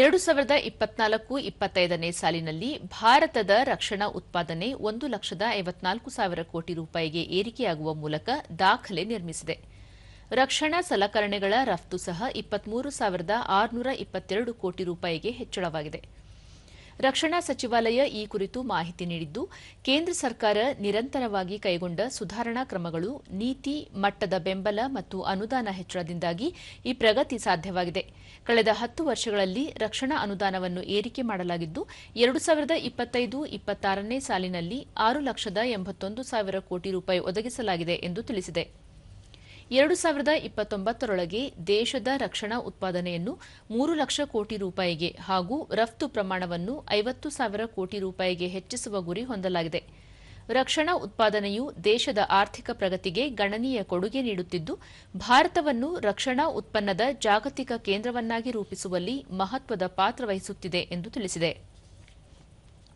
ಎರಡು ಸಾವಿರದ ಇಪ್ಪತ್ನಾಲ್ಕು ಇಪ್ಪತ್ತೈದನೇ ಸಾಲಿನಲ್ಲಿ ಭಾರತದ ರಕ್ಷಣಾ ಉತ್ಪಾದನೆ ಒಂದು ಲಕ್ಷದ ಐವತ್ನಾಲ್ಕು ಸಾವಿರ ಕೋಟಿ ರೂಪಾಯಿಗೆ ಏರಿಕೆಯಾಗುವ ಮೂಲಕ ದಾಖಲೆ ನಿರ್ಮಿಸಿದೆ. ರಕ್ಷಣಾ ಸಲಕರಣೆಗಳ ರಫ್ತು ಸಹ ಇಪ್ಪತ್ಮೂರು ಸಾವಿರದ ಆರುನೂರ ಇಪ್ಪತ್ತೆರಡು ಕೋಟಿ ರೂಪಾಯಿಗೆ ಹೆಚ್ಚಳವಾಗಿದೆ. ರಕ್ಷಣಾ ಸಚಿವಾಲಯ ಈ ಕುರಿತು ಮಾಹಿತಿ ನೀಡಿದ್ದು, ಕೇಂದ್ರ ಸರ್ಕಾರ ನಿರಂತರವಾಗಿ ಕೈಗೊಂಡ ಸುಧಾರಣಾ ಕ್ರಮಗಳು ನೀತಿ, ಮಟ್ಟದ ಬೆಂಬಲ ಮತ್ತು ಅನುದಾನ ಹೆಚ್ಚಳದಿಂದಾಗಿ ಈ ಪ್ರಗತಿ ಸಾಧ್ಯವಾಗಿದೆ. ಕಳೆದ ಹತ್ತು ವರ್ಷಗಳಲ್ಲಿ ರಕ್ಷಣಾ ಅನುದಾನವನ್ನು ಏರಿಕೆ ಮಾಡಲಾಗಿದ್ದು, ಎರಡು ಸಾವಿರದ ಇಪ್ಪತ್ತೈದು ಇಪ್ಪತ್ತಾರನೇ ಸಾಲಿನಲ್ಲಿ ಆರು ಲಕ್ಷದ ಎಂಬತ್ತೊಂದು ಸಾವಿರ ಕೋಟಿ ರೂಪಾಯಿ ಒದಗಿಸಲಾಗಿದೆ ಎಂದು ತಿಳಿಸಿದೆ. ಎರಡು ಸಾವಿರದ ಇಪ್ಪತ್ತೊಂಬತ್ತರೊಳಗೆ ದೇಶದ ರಕ್ಷಣಾ ಉತ್ಪಾದನೆಯನ್ನು ಮೂರು ಲಕ್ಷ ಕೋಟಿ ರೂಪಾಯಿಗೆ ಹಾಗೂ ರಫ್ತು ಪ್ರಮಾಣವನ್ನು ಐವತ್ತು ಸಾವಿರ ಕೋಟಿ ರೂಪಾಯಿಗೆ ಹೆಚ್ಚಿಸುವ ಗುರಿ ಹೊಂದಲಾಗಿದೆ. ರಕ್ಷಣಾ ಉತ್ಪಾದನೆಯು ದೇಶದ ಆರ್ಥಿಕ ಪ್ರಗತಿಗೆ ಗಣನೀಯ ಕೊಡುಗೆ ನೀಡುತ್ತಿದ್ದು, ಭಾರತವನ್ನು ರಕ್ಷಣಾ ಉತ್ಪನ್ನದ ಜಾಗತಿಕ ಕೇಂದ್ರವನ್ನಾಗಿ ರೂಪಿಸುವಲ್ಲಿ ಮಹತ್ವದ ಪಾತ್ರ ವಹಿಸುತ್ತಿದೆ ಎಂದು ತಿಳಿಸಿದೆ.